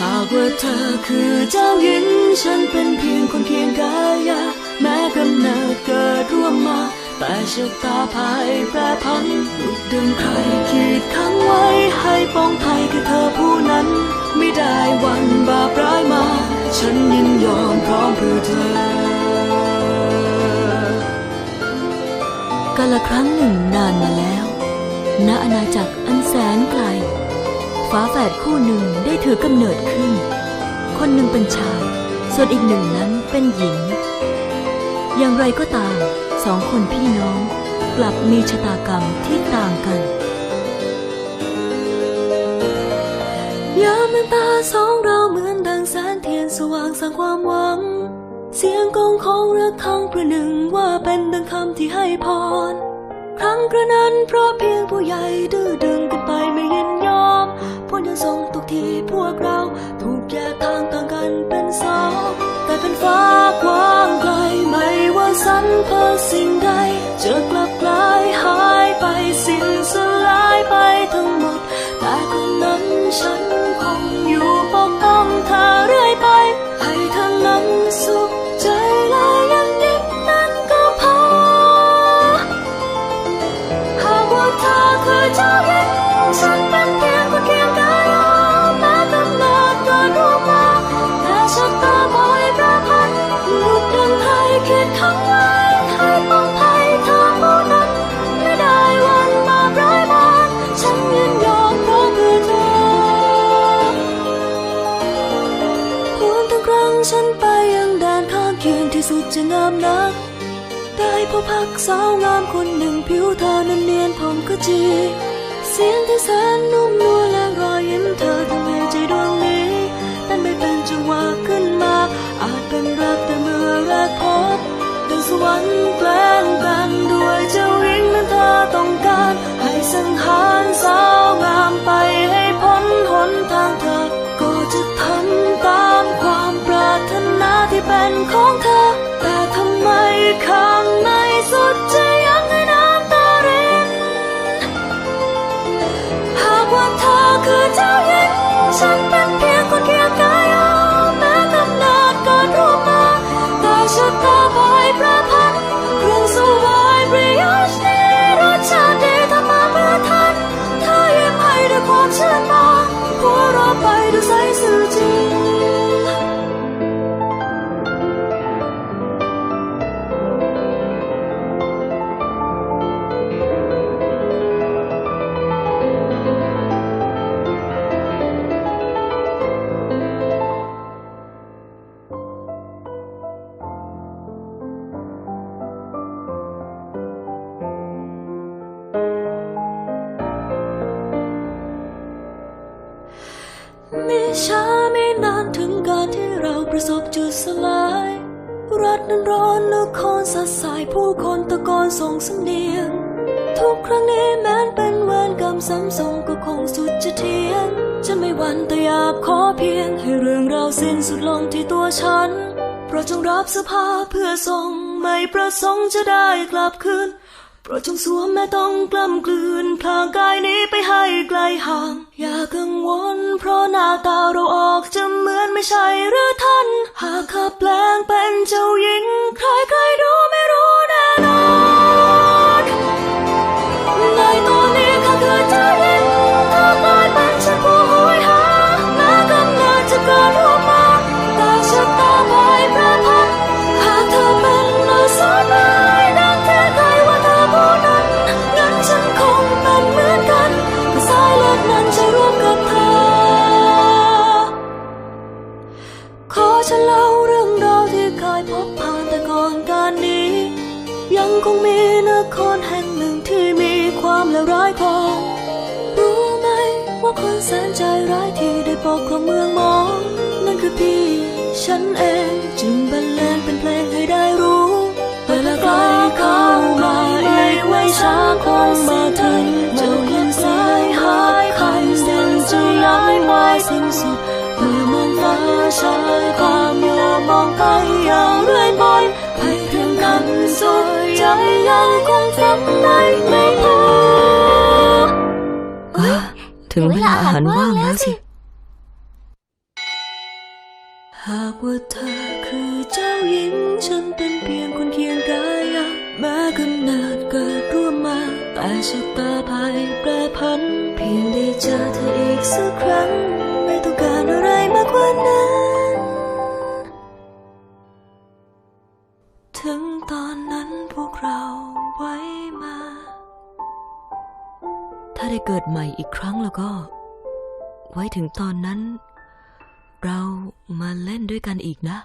หากว่าเธอคือเจ้าหญิงฉันเป็นเพียงคนเคียงกายา แม้กำเนิดเกิดร่วมมา แต่ชะตาภายแปรพันดุดดึงใครขีดขังไว้ให้ป้องภัยแค่เธอผู้นั้น ไม่ได้วันบาปร้ายมา ฉันยินยอมพร้อมเพื่อเธอกาละครั้งหนึ่งนานมาแล้ว ณอาณาจักรอันแสนไกล ฝาแฝดคู่หนึ่งได้ถือกำเนิดขึ้น คนหนึ่งเป็นชาย ส่วนอีกหนึ่งนั้นเป็นหญิง อย่างไรก็ตามสองคนพี่น้องกลับมีชะตากรรมที่ต่างกันยามน้ำตาสองเราเหมือนดังแสงเทียนสว่างสร้างความหวัง เสียงกองของระฆังประหนึ่งว่าเป็นดังคำที่ให้พร ครั้งกระนั้นเพราะเพียงผู้ใหญ่ดื้อ ทรงทุกทีพวกเราถูกแยกทางต่างกันเป็นสองแต่เป็นฟ้ากว้างไกลไม่ว่าสรรพสิ่งใดจะกลับกลายหาย สุดจะงามนัก ได้พบพักสาวงามคนหนึ่งผิวเธอนั้นเนียนผมก็จี เสียงที่แสนนุ่มนวลและรอยยิ้มเธอทำให้ ด้ว ช้าไม่นานถึงการที่เราประสบจุดสลาย รัฐนั้นร้อนนครสัดสายผู้คนตะโกนส่งสำเนียง ทุกครั้งนี้แม้นเป็นเวรกรรมซ้ำส่งก็คงสุดจะเทียนฉันไม่หวันแต่อยากขอเพียง ให้เรื่องราวสิ้นสุดลงที่ตัวฉันโปรดจงรับสภาพเพื่อส่งไม่ประสงค์จะได้กลับคืน ปรดจงสวมแม้ต้องกล้ำกลืนพลางกายนี้ไปให้ไกลห่าง อย่ากังวล เพราะหน้าตาเราออกจะเหมือนไม่ใช่หรือท่าน หากข้าแปลงเป็นเจ้าหญิงใคร คงมีนครแห่งหนึ่งที่มีความเลวร้ายพอ รู้ไหมว่าคนแสนใจร้ายที่ได้ปกครองเมืองมอง นั่นคือพี่ฉันเองจึงบรรเลงเป็นเพลงให้ได้รู้เวลาใกล้เข้ามาอีกไม่ช้าคงมาถึง ยังคงฝันได้ไม่พอถึงเวลาอาหารว่างแล้วสิ หากว่าเธอคือเจ้าหญิง ฉันเป็นเพียงคนเคียงกายะแม้กำเนิดเกิดร่วมมา แต่ชะตาภายแปรผัน เพียงได้เจอเธออีกสักครั้ง ถ้าได้เกิดใหม่อีกครั้งแล้วก็ ไว้ถึงตอนนั้น เรามาเล่นด้วยกันอีกนะ